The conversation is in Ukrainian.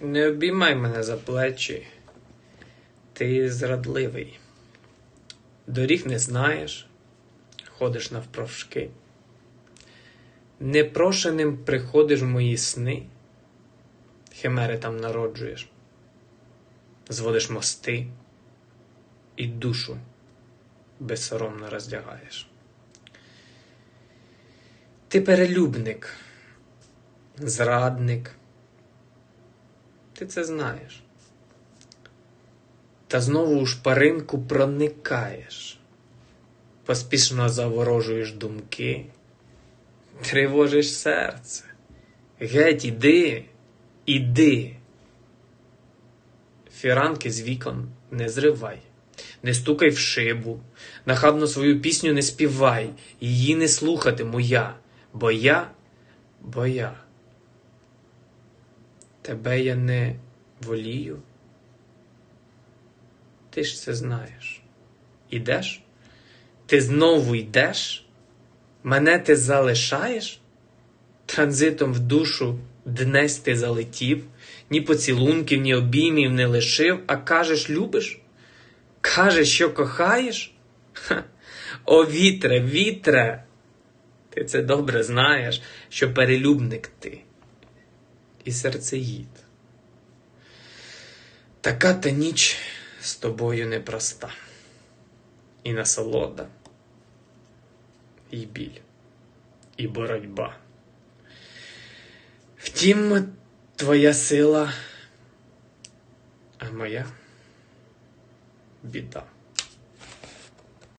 Не обіймай мене за плечі. Ти зрадливий. Доріг не знаєш, ходиш навпрошки. Непрошеним приходиш в мої сни, химери там народжуєш, зводиш мости і душу безсоромно роздягаєш. Ти перелюбник, зрадник. Ти це знаєш. Та знову у шпаринку проникаєш, поспішно заворожуєш думки, тривожиш серце. Геть, іди, іди. Фіранки з вікон не зривай, не стукай в шибу, нахабно свою пісню не співай, її не слухатиму я, бо я, бо я. Тебе я не волію. Ти ж це знаєш. Ідеш? Ти знову йдеш? Мене ти залишаєш? Транзитом в душу днесь ти залетів, ні поцілунків, ні обіймів не лишив, а кажеш, любиш? Кажеш, що кохаєш? Ха. О, вітре, вітре! Ти це добре знаєш, що перелюбник ти і серцеїд. Така та ніч з тобою непроста, і насолода, і біль, і боротьба. Втім, твоя сила, а моя біда.